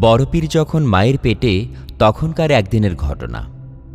বড়পীর যখন মায়ের পেটে, তখনকার একদিনের ঘটনা।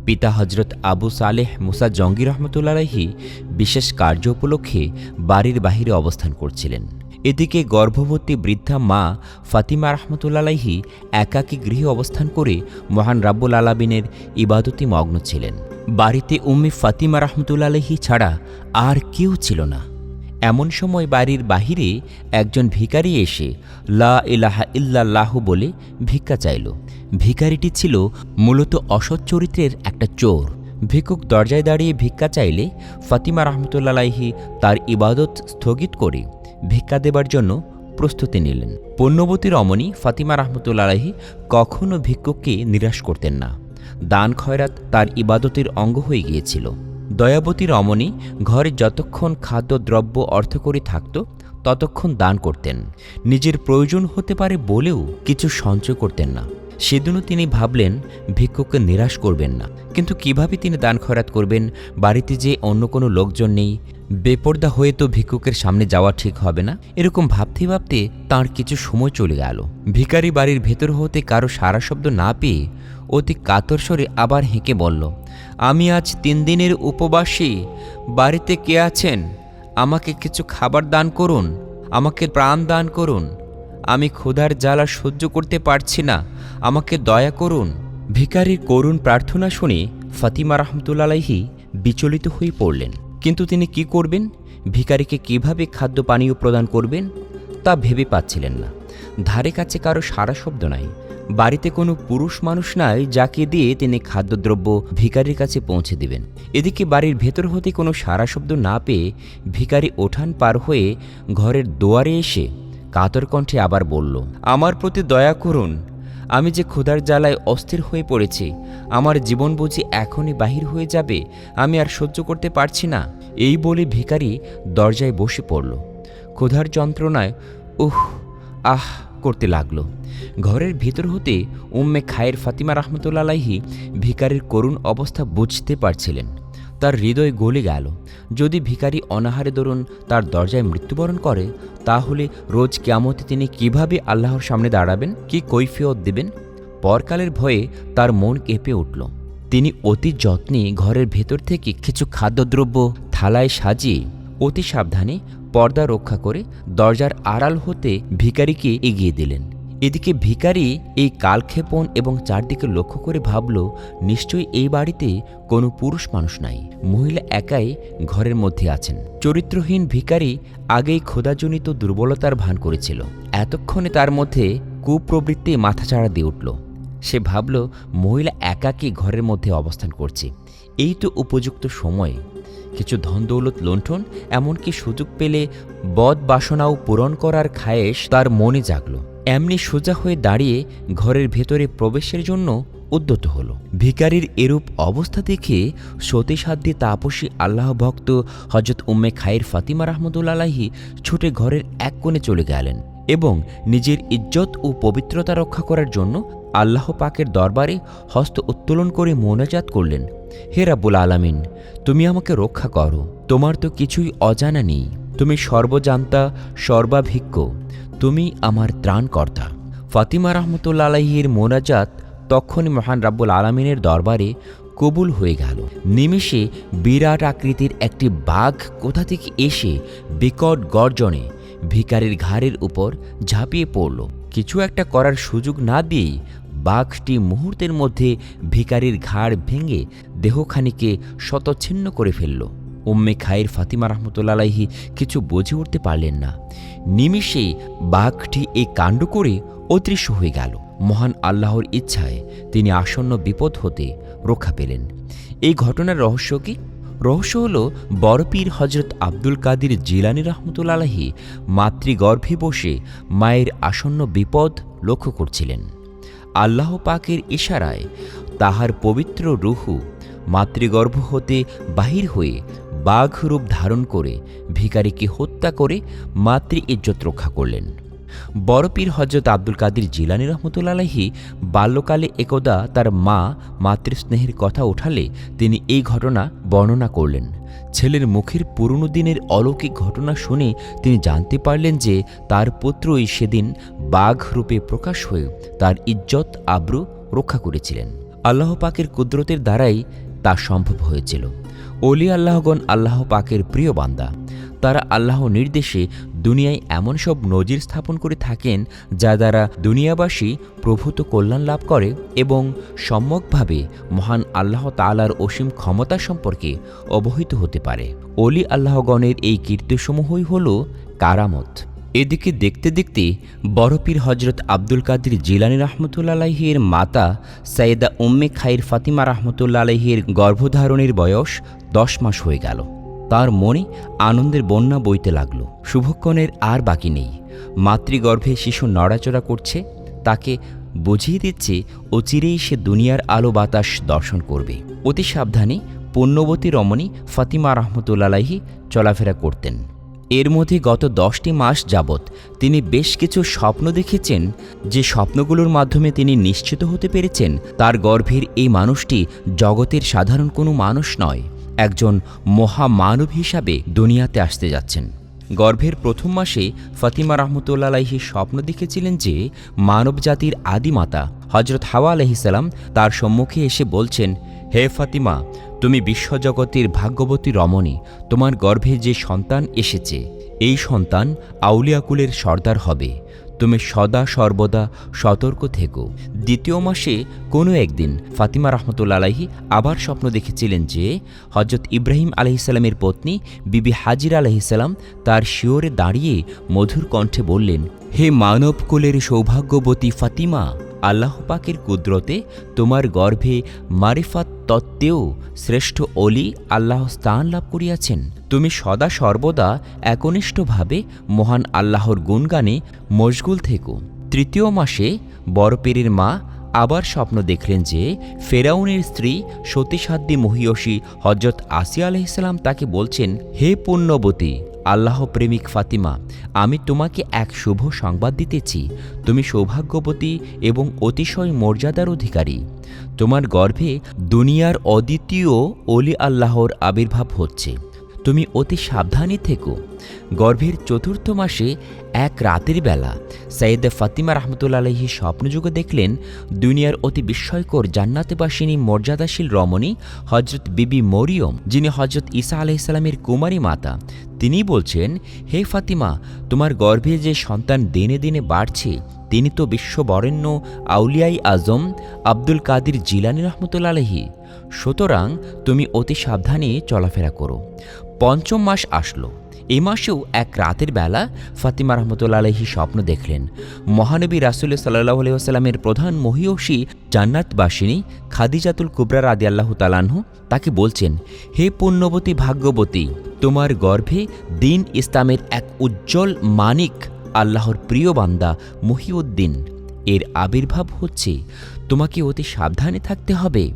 পিতা হজরত আবু সালেহ মুসা জঙ্গি রহমতুল্লাহি বিশেষ কার্য উপলক্ষে বাড়ির বাহিরে অবস্থান করছিলেন। এদিকে গর্ভবতী বৃদ্ধা মা ফাতিমা রহমতুল্লাহি একাকী গৃহে অবস্থান করে মহান রাব্বুল আলাবিনের ইবাদতি মগ্ন ছিলেন। বাড়িতে উম্মি ফাতিমা রহমতুল্লাহি ছাড়া আর কেউ ছিল না। এমন সময় বাড়ির বাহিরে একজন ভিকারি এসে লা ইলাহা ইল্লাল্লাহ বলে ভিক্ষা চাইল। ভিকারিটি ছিল মূলত অসৎ চরিত্রের একটা চোর। ভিক্ষুক দরজায় দাঁড়িয়ে ভিক্ষা চাইলে ফাতিমা রহমতুল্লাহি তার ইবাদত স্থগিত করে ভিক্ষা দেবার জন্য প্রস্তুতি নিলেন। পুণ্যবতী রমণী ফাতিমা রহমতুল্লাহি কখনও ভিক্ষুককে নিরাশ করতেন না। দান খয়রাত তার ইবাদতের অঙ্গ হয়ে গিয়েছিল। দয়াবতী রমণী ঘরে যতক্ষণ খাদ্যদ্রব্য অর্থকরী থাকত, ততক্ষণ দান করতেন। নিজের প্রয়োজন হতে পারে বলেও কিছু সঞ্চয় করতেন না। সেদিনও তিনি ভাবলেন, ভিক্ষুককে নিরাশ করবেন না। কিন্তু কীভাবে তিনি দান খয়রাত করবেন? বাড়িতে যে অন্য কোনো লোকজন নেই, বেপর্দা হয়ে তো ভিক্ষুকের সামনে যাওয়া ঠিক হবে না? এরকম ভাবতে ভাবতে তার কিছু সময় চলে গেল। ভিখারি বাড়ির ভেতর হতে কারও সারা শব্দ না পেয়ে অতি কাতর স্বরে আবার হেঁকে বলল, আমি আজ তিন দিনের উপবাসী। বাড়িতে কে আছেন? আমাকে কিছু খাবার দান করুন, আমাকে প্রাণ দান করুন। আমি ক্ষুধার জ্বালা সহ্য করতে পারছি না, আমাকে দয়া করুন। ভিকারির করুণ প্রার্থনা শুনে ফাতিমা রহমতুল্লাহি বিচলিত হয়ে পড়লেন। কিন্তু তিনি কি করবেন? ভিকারিকে কীভাবে খাদ্য পানীয় প্রদান করবেন? তা ভেবে পাচ্ছিলেন না। ধারে কাছে কারও সারা শব্দ নাই। বাড়িতে কোনো পুরুষ মানুষ নাই যাকে দিয়ে তিনি খাদ্যদ্রব্য ভিকারির কাছে পৌঁছে দিবেন। এদিকে বাড়ির ভেতর হতে কোনো সারা শব্দ না পেয়ে ভিকারি ওঠান পার হয়ে ঘরের দুয়ারে এসে কাতর কণ্ঠে আবার বলল, আমার প্রতি দয়া করুন। আমি যে ক্ষুধার জ্বালায় অস্থির হয়ে পড়েছি, আমার জীবন বুঝি এখনই বাহির হয়ে যাবে, আমি আর সহ্য করতে পারছি না। এই বলে ভিখারি দরজায় বসে পড়ল। ক্ষুধার যন্ত্রণায়, উহ, আহ করতে লাগল। ঘরের ভিতর হতে উম্মে খায়ের ফাতিমা রহমতুল্লাহি ভিকারির করুণ অবস্থা বুঝতে পারছিলেন। তার হৃদয় গলে গেল। যদি ভিকারি অনাহারে দরুন তার দরজায় মৃত্যুবরণ করে, তাহলে রোজ কেয়ামতে তিনি কীভাবে আল্লাহর সামনে দাঁড়াবেন, কি কৈফিয়ত দেবেন? পরকালের ভয়ে তার মন কেঁপে উঠল। তিনি অতি যত্নে ঘরের ভেতর থেকে কিছু খাদ্যদ্রব্য, থালায় সাজিয়ে অতি সাবধানে পর্দা রক্ষা করে দরজার আড়াল হতে ভিখারিকে এগিয়ে দিলেন। এদিকে ভিকারি এই কালক্ষেপণ এবং চারদিকে লক্ষ্য করে ভাবল, নিশ্চয়ই এই বাড়িতে কোনো পুরুষ মানুষ নাই। মহিলা একাই ঘরের মধ্যে আছেন। চরিত্রহীন ভিকারি আগেই ক্ষুধাজনিত দুর্বলতার ভান করেছিল। এতক্ষণে তার মধ্যে কুপ্রবৃত্তি মাথাচাড়া দিয়ে উঠল। সে ভাবল, মহিলা একাকী ঘরের মধ্যে অবস্থান করছে। এই তো উপযুক্ত সময়। কিছু ধন দৌলত লুণ্ঠন, এমনকি সুযোগ পেলে বদ বাসনাও পূরণ করার খায়েশ তার মনে জাগল। এমনি সোজা হয়ে দাঁড়িয়ে ঘরের ভেতরে প্রবেশের জন্য উদ্যত হল। ভিকারির এরূপ অবস্থা দেখে সতীসাধ্যে তাপসী আল্লাহ ভক্ত হজরত উম্মে খায়ের ফাতিমা রহমতুল্লাহি ছুটে ঘরের এক কোণে চলে গেলেন এবং নিজের ইজ্জত ও পবিত্রতা রক্ষা করার জন্য আল্লাহ পাকের দরবারে হস্ত উত্তোলন করে মোনাজাত করলেন। হে রাব্বুল আলামিন, তুমি আমাকে রক্ষা করো। তোমার তো কিছুই অজানা নেই। তুমি সর্বজান্তা, সর্বাভিজ্ঞ। তুমি আমার ত্রাণকর্তা। ফাতিমা রহমতুল্লা আলাহির মোনাজাত তখনই মহান রাব্বুল আলমিনের দরবারে কবুল হয়ে গেল। নিমেষে বিরাট আকৃতির একটি বাঘ কোথা থেকে এসে বিকট গর্জনে ভিকারির ঘাড়ের উপর ঝাঁপিয়ে পড়ল। কিছু একটা করার সুযোগ না দিয়েই বাঘটি মুহূর্তের মধ্যে ভিকারির ঘাড় ভেঙে দেহখানিকে শতচ্ছিন্ন করে ফেলল। উম্মে খায়ের ফাতিমা রহমতুল্লাহি কিছু বুঝে উঠতে পারলেন না। নিমিষেই বাঘটি এই কাণ্ড করে অদৃশ্য হয়ে গেল। মহান আল্লাহর ইচ্ছায় তিনি আসন্ন বিপদ হতে রক্ষা পেলেন। এই ঘটনার রহস্য কি? রহস্য হল বরপীর হজরত আব্দুল কাদির জিলানি রহমতুল্লাহি মাতৃগর্ভে বসে মায়ের আসন্ন বিপদ লক্ষ্য করছিলেন। আল্লাহ পাকের ইশারায় তাহার পবিত্র রুহু মাতৃগর্ভ হতে বাহির হয়ে বাঘ রূপ ধারণ করে ভিকারীকে হত্যা করে মাতৃ ইজ্জত রক্ষা করলেন। বড় পীর হজরত আব্দুল কাদির জিলানি রহমতুল্লাহি বাল্যকালে একদা তার মা মাতৃস্নেহের কথা ওঠালে তিনি এই ঘটনা বর্ণনা করলেন। ছেলের মুখের পুরনো দিনের অলৌকিক ঘটনা শুনে তিনি জানতে পারলেন যে তার পুত্রই সেদিন বাঘ রূপে প্রকাশ হয়ে তার ইজ্জত, আব্রু রক্ষা করেছিলেন। আল্লাহ পাকের কুদরতের দ্বারাই তা সম্ভব হয়েছিল। অলি আল্লাহগণ আল্লাহ পাকের প্রিয় বান্দা। তারা আল্লাহ নির্দেশে দুনিয়ায় এমন সব নজির স্থাপন করে থাকেন যা দ্বারা দুনিয়াবাসী প্রভূত কল্যাণ লাভ করে এবং সম্যকভাবে মহান আল্লাহ তালার অসীম ক্ষমতা সম্পর্কে অবহিত হতে পারে। অলি আল্লাহগণের এই কীর্তিসমূহই হল কারামত। এদিকে দেখতে দেখতে বড়পীর হজরত আব্দুল কাদির জিলানি রহমতুল্লাহির মাতা সাইদা উম্মে খাইর ফাতিমা রহমতুল্লা আলহির গর্ভধারণের বয়স দশ মাস হয়ে গেল। তার মনে আনন্দের বন্যা বইতে লাগল। শুভক্ষণের আর বাকি নেই। মাতৃগর্ভে শিশু নড়াচড়া করছে, তাকে বুঝিয়ে দিচ্ছে অচিরেই সে দুনিয়ার আলো বাতাস দর্শন করবে। অতি সাবধানে পুণ্যবতী রমণী ফাতিমা রহমতুল্লাহি চলাফেরা করতেন। এর মধ্যে গত দশটি মাস যাবৎ তিনি বেশ কিছু স্বপ্ন দেখেছেন, যে স্বপ্নগুলোর মাধ্যমে তিনি নিশ্চিত হতে পেরেছেন, তার গর্ভের এই মানুষটি জগতের সাধারণ কোনো মানুষ নয়। একজন মহামানব হিসাবে দুনিয়াতে আসতে যাচ্ছেন। গর্ভের প্রথম মাসে ফাতিমা রহমতুল্লাহি স্বপ্ন দেখেছিলেন যে মানব জাতির আদিমাতা হজরত হাওয়া আলহিসাল্লাম তার সম্মুখে এসে বলছেন, হে ফাতিমা, তুমি বিশ্বজগতের ভাগ্যবতী রমণী। তোমার গর্ভে যে সন্তান এসেছে, এই সন্তান আউলিয়াকুলের সর্দার হবে। তুমি সদা সর্বদা সতর্ক থেকো। দ্বিতীয় মাসে কোনো একদিন ফাতিমা রহমতুল্লাহি আবার স্বপ্ন দেখেছিলেন যে হজরত ইব্রাহিম আলহিসাল্লামের পত্নী বিবি হাজির আলহিসাল্লাম তার শিওরে দাঁড়িয়ে মধুর কণ্ঠে বললেন, হে মানবকুলের সৌভাগ্যবতী ফাতিমা আল্লাহ পাকের কুদরতে তোমার গর্ভে মারিফাত তত্ত্বেও শ্রেষ্ঠ অলি আল্লাহ স্থান লাভ করিয়াছেন। তুমি সদা সর্বদা একনিষ্ঠভাবে মহান আল্লাহর গুণগানে মশগুল থেকো। তৃতীয় মাসে বড়পীরের মা আবার স্বপ্ন দেখলেন যে ফেরাউনের স্ত্রী সতীসাধ্যী মহিয়সী হজরত আসিয়া আলহিসাল্লাম তাকে বলছেন, হে পুণ্যবতী আল্লাহ প্রেমিক ফাতিমা, আমি তোমাকে এক শুভ সংবাদ দিতেছি। তুমি সৌভাগ্যবতী এবং অতিশয় মর্যাদার অধিকারী। তোমার গর্ভে দুনিয়ার অদ্বিতীয় অলি আল্লাহর আবির্ভাব হচ্ছে। তুমি অতি সাবধানী থেকো। গর্ভের চতুর্থ মাসে এক রাতের বেলা সাইয়েদে ফাতিমা রহমতুল্লা আলহী স্বপ্নযুগে দেখলেন, দুনিয়ার অতি বিস্ময়কর জান্নাতবাসিনী মর্যাদাশীল রমণী হজরত বিবি মরিয়ম, যিনি হজরত ঈসা আলাইসাল্লামের কুমারী মাতা। তিনি বলছেন, হে ফাতিমা, তোমার গর্ভে যে সন্তান দিনে দিনে বাড়ছে, তিনি তো বিশ্ববরেণ্য আউলিয়াই আজম আব্দুল কাদির জিলানি আলহী সুতরাং তুমি অতি সাবধানে চলাফেরা করো। পঞ্চম মাস আসলো। এই মাসেও এক রাতের বেলা ফাতিমা রহমতুল্লা আলহী স্বপ্ন দেখলেন। মহানবী রাসুল সাল্লাহ আলহিহাস্লামের প্রধান মহিয়সী জান্নাতবাসিনী খাদিজাতুল কুবরা রাদি আল্লাহ তালানহু তাকে বলছেন, হে পুণ্যবতী ভাগ্যবতী, তোমার গর্ভে দিন ইসলামের এক উজ্জ্বল মানিক আল্লাহর প্রিয় বান্দা মহিউদ্দিন। এর আবির্ভাব হচ্ছে, তোমাকে অতি সাবধানে থাকতে হবে।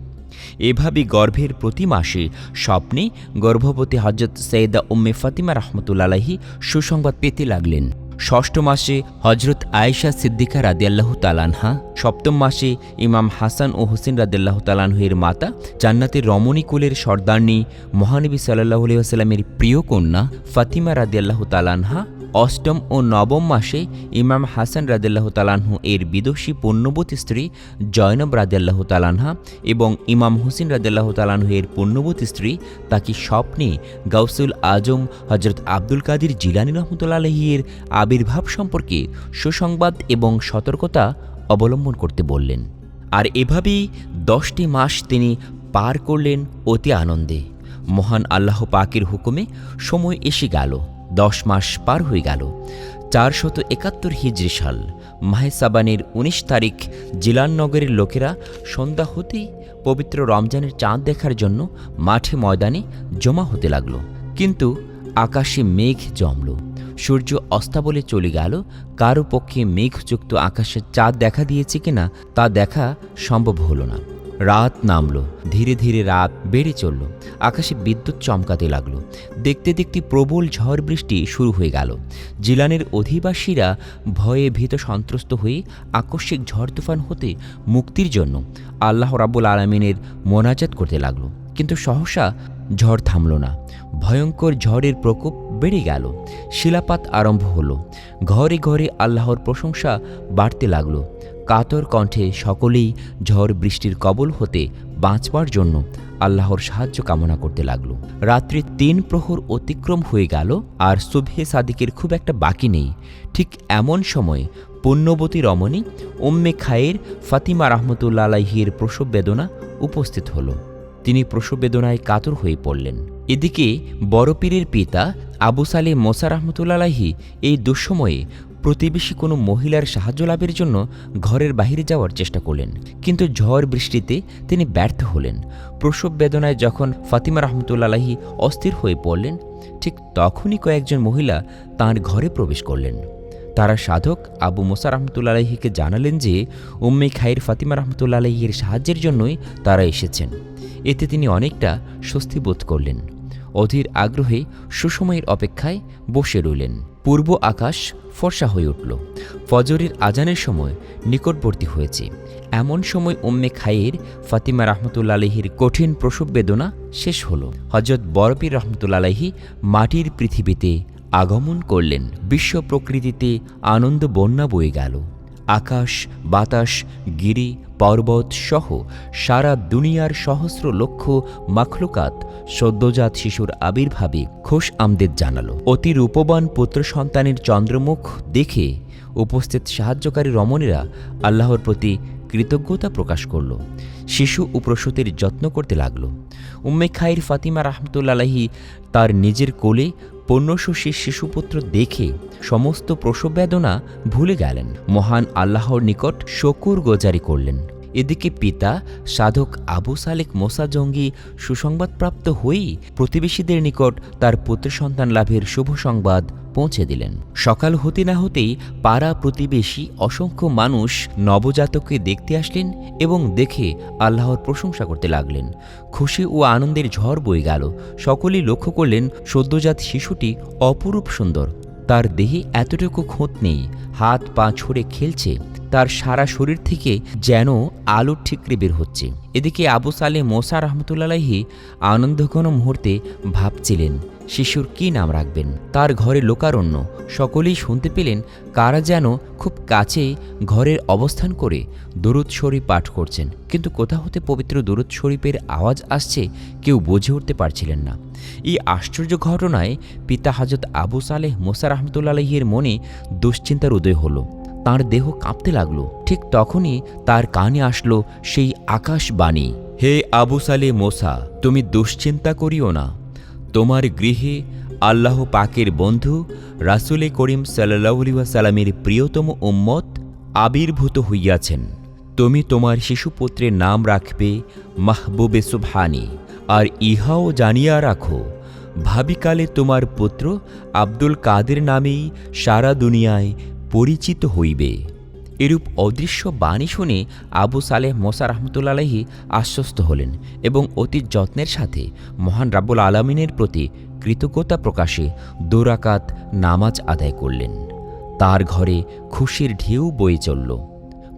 এভাবে গর্ভের প্রতি মাসে স্বপ্নে গর্ভবতী হজরত সৈয়দা উম্মে ফাতিমা রহমতুল্লাহি সুসংবাদ পেতে লাগলেন। ষষ্ঠ মাসে হজরত আয়েশা সিদ্দিকা রাদিয়াল্লাহ তালানহা সপ্তম মাসে ইমাম হাসান ও হুসেন রাদিয়াল্লাহ তালানহের মাতা জান্নাতের রমণী কুলের সর্দারনী মহানবী সাল্লাহ আলহিহাস্লামের প্রিয় কন্যা ফাতিমা রাদিয়াল্লাহ তালানহা অষ্টম ও নবম মাসে ইমাম হাসান রাদিল্লাহ তালানহু এর বিদুষী পুণ্যবতী স্ত্রী জয়নব রাদিল্লাহ তালানহা এবং ইমাম হুসিন রাদিল্লাহ তালানহু এর পুণ্যবতী স্ত্রী তাকে স্বপ্নে গাউসুল আজম হজরত আব্দুল কাদির জিলানি রহমতুল্লা আলহির আবির্ভাব সম্পর্কে সুসংবাদ এবং সতর্কতা অবলম্বন করতে বললেন। আর এভাবেই দশটি মাস তিনি পার করলেন অতি আনন্দে। মহান আল্লাহ পাকের হুকুমে সময় এসে গেল। দশ মাস পার হয়ে গেল। চারশত একাত্তর হিজরি সাল মাহে সাবানের উনিশ তারিখ জিলাননগরের লোকেরা সন্ধ্যা হতেই পবিত্র রমজানের চাঁদ দেখার জন্য মাঠে ময়দানে জমা হতে লাগল। কিন্তু আকাশে মেঘ জমল। সূর্য অস্তাবলে চলে গেল। কারও পক্ষে মেঘযুক্ত আকাশের চাঁদ দেখা দিয়েছে কিনা তা দেখা সম্ভব হলো না। রাত নামল। ধীরে ধীরে রাত বেড়ে চলল। আকাশে বিদ্যুৎ চমকাতে লাগল। দেখতে দেখতে প্রবল ঝড় বৃষ্টি শুরু হয়ে গেল। জিলানের অধিবাসীরা ভয়ে ভীত সন্ত্রস্ত হয়ে আকস্মিক ঝড় তুফান হতে মুক্তির জন্য আল্লাহ রাব্বুল আলমিনের মোনাজাত করতে লাগল। কিন্তু সহসা ঝড় থামল না। ভয়ঙ্কর ঝড়ের প্রকোপ বেড়ে গেল। শিলাপাত আরম্ভ হলো। ঘরে ঘরে আল্লাহর প্রশংসা বাড়তে লাগল। কাতর কণ্ঠে সকলেই ঝড় বৃষ্টির কবল হতে বাঁচবার জন্য আল্লাহর সাহায্য কামনা করতে লাগল। রাত্রি তিন প্রহর অতিক্রম হয়ে গেল আর সুবহে সাদিকের খুব একটা বাকি নেই। ঠিক এমন সময় পুণ্যবতী রমণী উম্মে খায়ের ফাতিমা রহমতুল্লা আলাহির প্রসব বেদনা উপস্থিত হলো। তিনি প্রসব বেদনায় কাতর হয়ে পড়লেন। এদিকে বড় পীরের পিতা আবু সালে মোসা রহমতুল্লাহি এই দুঃসময়ে প্রতিবেশী কোনো মহিলার সাহায্য লাভের জন্য ঘরের বাহিরে যাওয়ার চেষ্টা করলেন। কিন্তু ঝড় বৃষ্টিতে তিনি ব্যর্থ হলেন। প্রসব বেদনায় যখন ফাতিমা রহমতুল্লাহি অস্থির হয়ে পড়লেন, ঠিক তখনই কয়েকজন মহিলা তাঁর ঘরে প্রবেশ করলেন। তারা সাধক আবু মোসা রহমতুল্লাহিকে জানালেন যে, উম্মে খাইর ফাতিমা রহমতুল্লাহির সাহায্যের জন্যই তারা এসেছেন। এতে তিনি অনেকটা স্বস্তি বোধ করলেন। অধীর আগ্রহে সুসময়ের অপেক্ষায় বসে রইলেন। পূর্ব আকাশ ফর্সা হয়ে উঠল। ফজরের আজানের সময় নিকটবর্তী হয়েছে। এমন সময় উম্মে খাইয়ের ফাতিমা রহমতুল্লা আলহির কঠিন প্রসব বেদনা শেষ হল। হজরত বরপির রহমতুল্লা আলহি মাটির পৃথিবীতে আগমন করলেন। বিশ্ব প্রকৃতিতে আনন্দ বন্যা বয়ে গেল। আকাশ, বাতাস, গিরি, পর্বত সহ সারা দুনিয়ার সহস্র লক্ষ মাখলুকাত সদ্যজাত শিশুর আবির্ভাবে খোশ আমদেদ জানালো। অতি রূপবান পুত্র সন্তানের চন্দ্রমুখ দেখে উপস্থিত সাহায্যকারী রমণীরা আল্লাহর প্রতি কৃতজ্ঞতা প্রকাশ করল। শিশু ও প্রসূতির যত্ন করতে লাগল। উম্মে খাইর ফাতিমা রহমতুল্লাহি তার নিজের কোলে পণ্যশোষী শিশুপুত্র দেখে সমস্ত প্রসব বেদনা ভুলে গেলেন। মহান আল্লাহর নিকট শকুর গোজারি করলেন। এদিকে পিতা সাধক আবু সালেক মোসা জঙ্গি সুসংবাদপ্রাপ্ত হয়েই প্রতিবেশীদের নিকট তার পুত্র সন্তান লাভের শুভ সংবাদ পৌঁছে দিলেন। সকাল হতে না হতেই পাড়া প্রতিবেশী অসংখ্য মানুষ নবজাতককে দেখতে আসলেন এবং দেখে আল্লাহর প্রশংসা করতে লাগলেন। খুশি ও আনন্দের ঝড় বয়ে গেল। সকলেই লক্ষ্য করলেন সদ্যজাত শিশুটি অপরূপ সুন্দর। তার দেহে এতটুকু খোঁত নেই, হাত পা ছড়ে খেলছে, তার সারা শরীর থেকে যেন আলোর ঠিকরে বের হচ্ছে। এদিকে আবু সালে মোসা রহমতুল্লাহি আনন্দঘন মুহূর্তে ভাবছিলেন শিশুর কি নাম রাখবেন? তার ঘরে লোকারণ্য। সকলেই শুনতে পেলেন কারা যেন খুব কাছে ঘরের অবস্থান করে দরুদ শরীফ পাঠ করছেন। কিন্তু কোথা হতে পবিত্র দরুদ শরীফের আওয়াজ আসছে কেউ বুঝে উঠতে পারছিলেন না। এই আশ্চর্য ঘটনায় পিতা হাজত আবু সালেহ মোসা রহমতুল্লাহির মনে দুশ্চিন্তার উদয় হলো। তার দেহ কাঁপতে লাগল। ঠিক তখনই তার কানে আসলো সেই আকাশবাণী, হে আবু সালে মোসা, তুমি দুশ্চিন্তা করিও না। তোমার গৃহে আল্লাহ পাকের বন্ধু রাসুলে করিম সাল্লাসাল্লামের প্রিয়তম উম্মত আবির্ভূত হইয়াছেন। তুমি তোমার শিশুপুত্রের নাম রাখবে মাহবুবে সুবহানি, আর ইহাও জানিয়া রাখো, ভাবিকালে তোমার পুত্র আব্দুল কাদের নামেই সারা দুনিয়ায় পরিচিত হইবে। এরূপ অদৃশ্য বাণী শুনে আবু সালেহ মোসা রহমতুল্লাহি আশ্বস্ত হলেন এবং অতি যত্নের সাথে মহান রাবুল আলমিনের প্রতি কৃতজ্ঞতা প্রকাশে দোরাকাত নামাজ আদায় করলেন। তার ঘরে খুশির ঢেউ বয়ে চলল।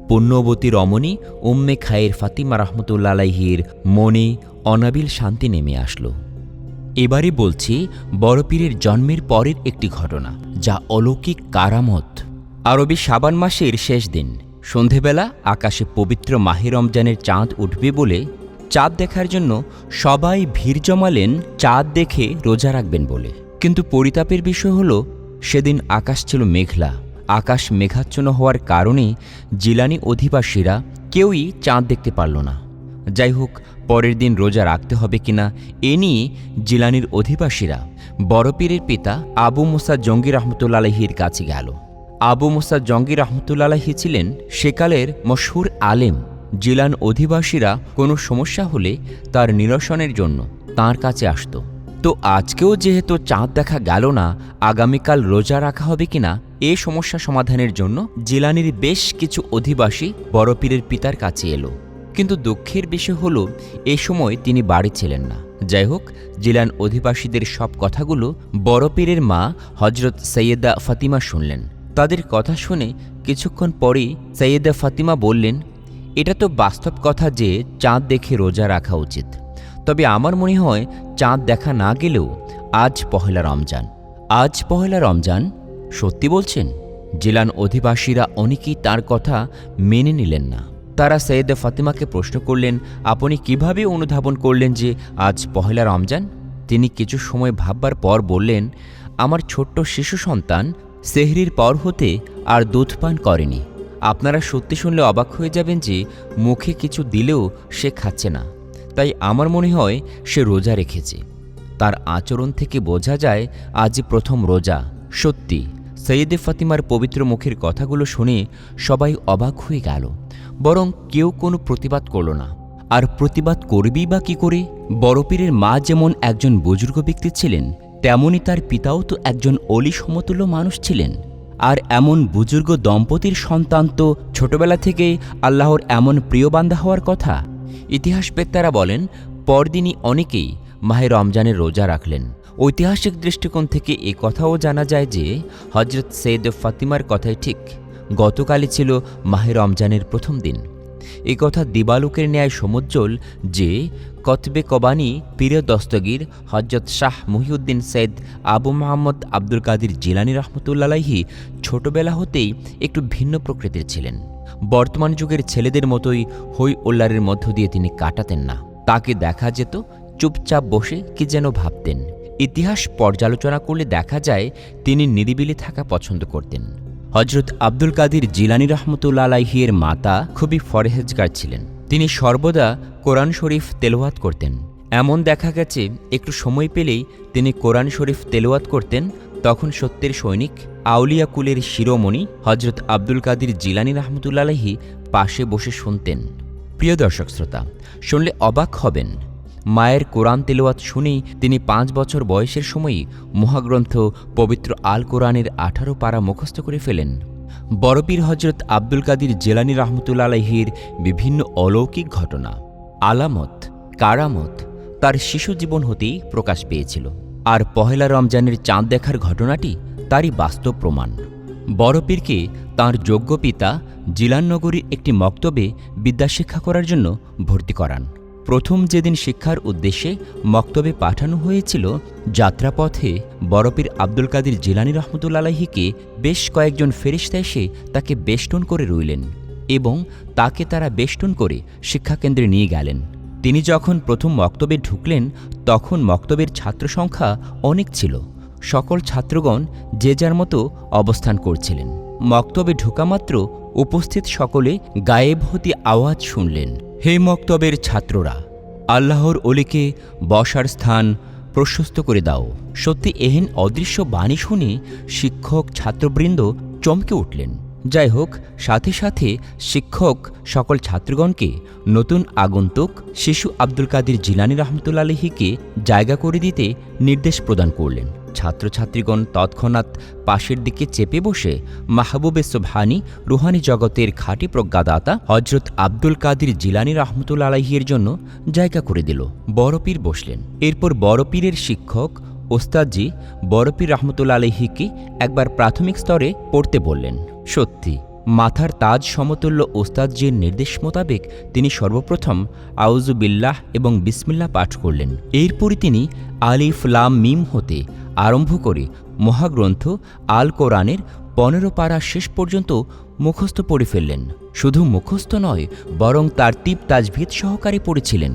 পুণ্যবতী রমণী উম্মে খায়ের ফাতিমা রহমতুল্লাহির মনে অনাবিল শান্তি নেমে আসলো। এবারে বলছি, বড়পীরের জন্মের পরের একটি ঘটনা, যা অলৌকিক কারামত। আরবি সাবান মাসের শেষ দিন। সন্ধেবেলা আকাশে পবিত্র মাহে রমজানের চাঁদ উঠবে বলে চাঁদ দেখার জন্য সবাই ভিড় জমালেন, চাঁদ দেখে রোজা রাখবেন বলে। কিন্তু পরিতাপের বিষয় হলো, সেদিন আকাশ ছিল মেঘলা। আকাশ মেঘাচ্ছন্ন হওয়ার কারণে জিলানি অধিবাসীরা কেউই চাঁদ দেখতে পারল না। যাই হোক, পরের দিন রোজা রাখতে হবে কিনা, এ নিয়ে জিলানির অধিবাসীরা বড়পীরের পিতা আবু মুসা জঙ্গি রহমতুল্লাহির কাছে গেল। আবু মুসা জঙ্গি রহমতুল্লাহি ছিলেন সেকালের মশহুর আলেম। জিলান অধিবাসীরা কোনো সমস্যা হলে তার নিরসনের জন্য তার কাছে আসত। তো আজকেও যেহেতু চাঁদ দেখা গেল না, আগামীকাল রোজা রাখা হবে কিনা, এ সমস্যা সমাধানের জন্য জিলানির বেশ কিছু অধিবাসী বড় পীরের পিতার কাছে এলো। কিন্তু দুঃখের বিষয় হল, এ সময় তিনি বাড়ি ছিলেন না। যাই হোক, জিলান অধিবাসীদের সব কথাগুলো বড় পীরের মা হজরত সৈয়দা ফাতিমা শুনলেন। তাদের কথা শুনে কিছুক্ষণ পরেই সৈয়দা ফাতিমা বললেন, এটা তো বাস্তব কথা যে চাঁদ দেখে রোজা রাখা উচিত। তবে আমার মনে হয় চাঁদ দেখা না গেলেও আজ পহেলা রমজান। আজ পহেলা রমজান? সত্যি বলছেন? জিলান অধিবাসীরা অনেকেই তার কথা মেনে নিলেন না। তারা সৈয়দে ফাতিমাকে প্রশ্ন করলেন, আপনি কীভাবে অনুধাবন করলেন যে আজ পহেলা রমজান? তিনি কিছু সময় ভাববার পর বললেন, আমার ছোট্ট শিশু সন্তান সেহরির পর হতে আর দুধ পান করেনি। আপনারা সত্যি শুনলে অবাক হয়ে যাবেন যে মুখে কিছু দিলেও সে খাচ্ছে না। তাই আমার মনে হয় সে রোজা রেখেছে। তার আচরণ থেকে বোঝা যায় আজ প্রথম রোজা। সত্যি, সৈয়দে ফাতিমার পবিত্র মুখের কথাগুলো শুনে সবাই অবাক হয়ে গেল। বরং কেউ কোনো প্রতিবাদ করল না। আর প্রতিবাদ করবেই বা কী করে? বড়পীরের মা যেমন একজন বুজুর্গ ব্যক্তি ছিলেন তেমনি তার পিতাও তো একজন অলি সমতুল্য মানুষ ছিলেন। আর এমন বুজুর্গ দম্পতির সন্তান তো ছোটবেলা থেকেই আল্লাহর এমন প্রিয় বান্দা হওয়ার কথা। ইতিহাসবেত্তারা বলেন, পরদিনই অনেকেই মাহে রমজানের রোজা রাখলেন। ঐতিহাসিক দৃষ্টিকোণ থেকে এ কথাও জানা যায় যে হজরত সৈয়দ ফাতিমার কথাই ঠিক গতকালই ছিল মাহে রমজানের প্রথম দিন। এ কথা দিবালুকের ন্যায় সমুজ্জ্বল যে কতবে কবানি পীর দস্তগীর হজরত শাহ মহিউদ্দিন সৈয়দ আবু মোহাম্মদ আব্দুল কাদির জিলানি রহমতুল্লাহি ছোটবেলা হতেই একটু ভিন্ন প্রকৃতির ছিলেন। বর্তমান যুগের ছেলেদের মতোই হই উল্লারের মধ্য দিয়ে তিনি কাটাতেন না। তাকে দেখা যেত, চুপচাপ বসে কি যেন ভাবতেন। ইতিহাস পর্যালোচনা করলে দেখা যায়, তিনি নিরিবিলি থাকা পছন্দ করতেন। হজরত আব্দুল কাদির জিলানি রহমতুল্লা আলাহিয়ের মাতা খুবই ফরেহেজগার ছিলেন। তিনি সর্বদা কোরআন শরীফ তেলোয়াত করতেন। এমন দেখা গেছে, একটু সময় পেলেই তিনি কোরআন শরীফ তেলোয়াত করতেন, তখন সত্যের সৈনিক আউলিয়া কুলের শিরোমণি হজরত আব্দুল কাদির জিলানি রহমতুল্লাহি পাশে বসে শুনতেন। প্রিয় দর্শক শ্রোতা, শুনলে অবাক হবেন, মায়ের কোরআন তেলোয়াত শুনেই তিনি পাঁচ বছর বয়সের সময়ই মহাগ্রন্থ পবিত্র আল কোরআনের আঠারো পারা মুখস্থ করে ফেলেন। বড়পীর হজরত আব্দুল কাদির জেলানি রহমতুল্লা আলহির বিভিন্ন অলৌকিক ঘটনা আলামত, কারামত তার শিশু জীবন হতেই প্রকাশ পেয়েছিল। আর পহেলা রমজানের চাঁদ দেখার ঘটনাটি তারই বাস্তব প্রমাণ। বড়পীরকে তাঁর যোগ্য পিতা জিলাননগরীর একটি মক্তবে বিদ্যাশিক্ষা করার জন্য ভর্তি করান। প্রথম যেদিন শিক্ষার উদ্দেশ্যে মক্তবে পাঠানো হয়েছিল যাত্রাপথে বরপীর আব্দুল কাদির জিলানি রহমতুল্লাহিকে বেশ কয়েকজন ফেরিস্তা এসে তাকে বেষ্টন করে রইলেন। এবং তাকে তারা বেষ্টন করে শিক্ষাকেন্দ্রে নিয়ে গেলেন। তিনি যখন প্রথম মক্তবে ঢুকলেন, তখন মক্তবের ছাত্র সংখ্যা অনেক ছিল। সকল ছাত্রগণ যে যার মতো অবস্থান করছিলেন। মক্তবে ঢোকামাত্র উপস্থিত সকলে গায়েব হতে আওয়াজ শুনলেন। হে মক্তবের ছাত্ররা, আল্লাহর অলিকে বসার স্থান প্রশস্ত করে দাও। সত্যি এহেন অদৃশ্য বাণী শুনে শিক্ষক ছাত্রবৃন্দ চমকে উঠলেন। যাই হোক, সাথে সাথে শিক্ষক সকল ছাত্রগণকে, নতুন আগন্তুক শিশু আব্দুল কাদির জিলানি রহমতুল্লা আলহিকে জায়গা করে দিতে নির্দেশ প্রদান করলেন। ছাত্রছাত্রীগণ তৎক্ষণাৎ পাশের দিকে চেপে বসে মাহবুবে সোভানি রুহানি জগতের খাঁটি প্রজ্ঞাদাতা হজরত আব্দুল কাদির জিলানি রহমতুল্লা আলাহিয়ের জন্য জায়গা করে দিল। বড়পীর বসলেন। এরপর বড়পীরের শিক্ষক ওস্তাদজি বড়পীর রহমতুল্লা আলহিকে একবার প্রাথমিক স্তরে পড়তে বললেন। সত্যি, মাথার তাজ সমতুল্য ওস্তাদজির নির্দেশ মোতাবেক তিনি সর্বপ্রথম আউজু বিল্লাহ এবং বিসমিল্লাহ পাঠ করলেন। এরপরই তিনি আলিফ লাম মিম হতে আরম্ভ করে মহাগ্রন্থ আল কোরআনের পনেরো পারা শেষ পর্যন্ত মুখস্থ পড়ে ফেললেন। শুধু মুখস্থ নয়, বরং তার তীপ তাজভিদ সহকারে পড়েছিলেন।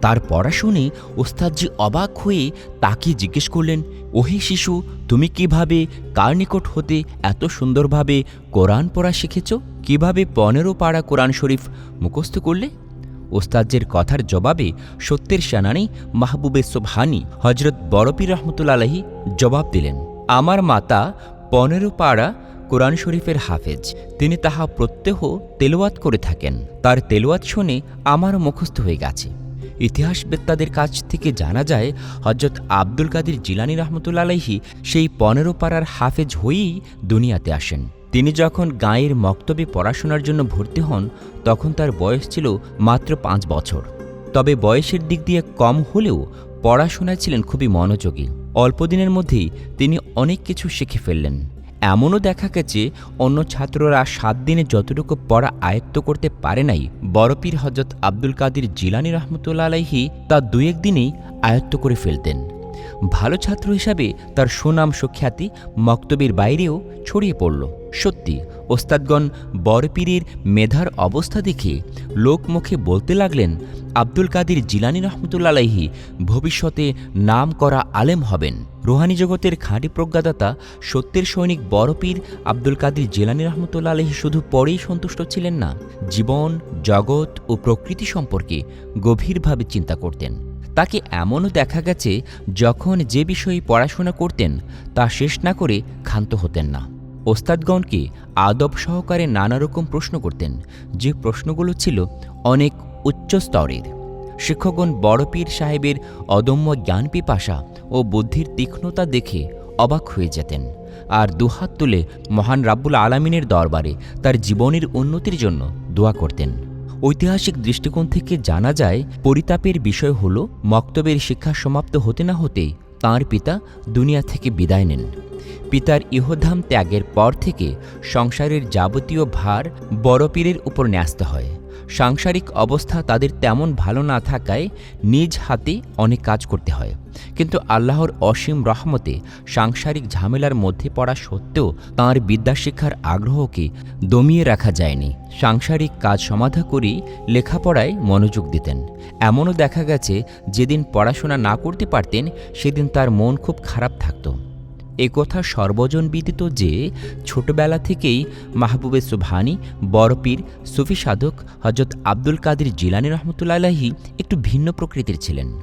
তার পড়া শুনে ওস্তাদজি অবাক হয়ে তাকে জিজ্ঞেস করলেন, ওহে শিশু, তুমি কীভাবে কার নিকট হতে এত সুন্দরভাবে কোরআন পড়া শিখেছ? কীভাবে পনেরো পাড়া কোরআন শরীফ মুখস্থ করলে? ওস্তাজ্জের কথার জবাবে সত্যের সেনানি মাহবুবে সোভানি হজরত বরপীর রহমতুল্লা আলহী জবাব দিলেন, আমার মাতা পনেরো পাড়া কোরআন শরীফের হাফেজ। তিনি তাহা প্রত্যহ তেলোয়াত করে থাকেন। তার তেলোয়াত শুনে আমারও মুখস্থ হয়ে গেছে। ইতিহাসবেত্তাদের কাছ থেকে জানা যায় হজরত আব্দুল কাদির জিলানি রহমতুল্লা আলাইহি সেই পনেরো পাড়ার হাফেজ হয়েই দুনিয়াতে আসেন। তিনি যখন গাঁয়ের মক্তবে পড়াশোনার জন্য ভর্তি হন, তখন তার বয়স ছিল মাত্র পাঁচ বছর। তবে বয়সের দিক দিয়ে কম হলেও পড়াশোনায় ছিলেন খুবই মনোযোগী। অল্পদিনের মধ্যেই তিনি অনেক কিছু শিখে ফেললেন। এমনও দেখা গেছে, অন্য ছাত্ররা সাত দিনে যতটুকু পড়া আয়ত্ত করতে পারে নাই। বরপীর হজরত আব্দুল কাদির জিলানি রহমতুল্লা আলাইহি তা দু একদিনেই আয়ত্ত করে ফেলতেন। ভালো ছাত্র হিসাবে তার সুনাম সুখ্যাতি মক্তবের বাইরেও ছড়িয়ে পড়ল। সত্যি, ওস্তাদগণ বরপীরের মেধার অবস্থা দেখে লোকমুখে বলতে লাগলেন, আব্দুল কাদির জিলানি রহমতুল্লাহি ভবিষ্যতে নাম করা আলেম হবেন। রুহানি জগতের খাঁটি প্রজ্ঞাদাতা, সত্যের সৈনিক বড়পীর আব্দুল কাদির জিলানি রহমতুল্লা আলহী শুধু পরেই সন্তুষ্ট ছিলেন না, জীবন, জগৎ ও প্রকৃতি সম্পর্কে গভীরভাবে চিন্তা করতেন। তাকে এমনও দেখা গেছে যখন যে বিষয়ে পড়াশোনা করতেন, তা শেষ না করে ক্ষান্ত হতেন না। ওস্তাদগণকে আদব সহকারে নানা রকম প্রশ্ন করতেন। যে প্রশ্নগুলো ছিল অনেক উচ্চ স্তরের। শিক্ষকগণ বড় পীর সাহেবের অদম্য জ্ঞান পিপাসা ও বুদ্ধির তীক্ষ্ণতা দেখে অবাক হয়ে যেতেন আর দুহাত তুলে মহান রাব্বুল আলামিনের দরবারে তার জীবনের উন্নতির জন্য দোয়া করতেন। ঐতিহাসিক দৃষ্টিকোণ থেকে জানা যায়, পরিতাপের বিষয় হল, মক্তবের শিক্ষা সমাপ্ত হতে না হতেই তাঁর পিতা দুনিয়া থেকে বিদায় নেন। পিতার ইহধাম ত্যাগের পর থেকে সংসারের যাবতীয় ভার বড় পীরের উপর ন্যস্ত হয়। সাংসারিক অবস্থা তাদের তেমন ভালো না থাকায় নিজ হাতে অনেক কাজ করতে হয়। কিন্তু আল্লাহর অসীম রহমতে সাংসারিক ঝামেলার মধ্যে পড়া সত্ত্বেও তাঁর বিদ্যাশিক্ষার আগ্রহকে দমিয়ে রাখা যায়নি। সাংসারিক কাজ সমাধা করেই লেখাপড়ায় মনোযোগ দিতেন। এমনও দেখা গেছে, যেদিন পড়াশোনা না করতে পারতেন, সেদিন তার মন খুব খারাপ থাকতো। এ কথা সর্বজন বিদিত যে, ছোটবেলা থেকেই মাহবুবে সুবহানি, বড়পীর, সুফি সাধক হজরত আব্দুল কাদের জিলানি রহমতুল্লাহি একটু ভিন্ন প্রকৃতির ছিলেন।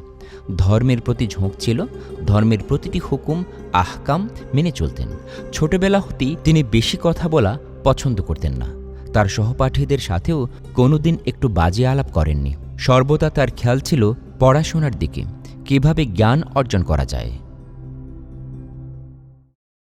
ধর্মের প্রতি ঝোঁক ছিল, ধর্মের প্রতিটি হুকুম, আহকাম মেনে চলতেন। ছোটবেলা হতেই তিনি বেশি কথা বলা পছন্দ করতেন না। তার সহপাঠীদের সাথেও কোনোদিন একটু বাজে আলাপ করেননি। সর্বদা তার খেয়াল ছিল পড়াশোনার দিকে, কীভাবে জ্ঞান অর্জন করা যায়।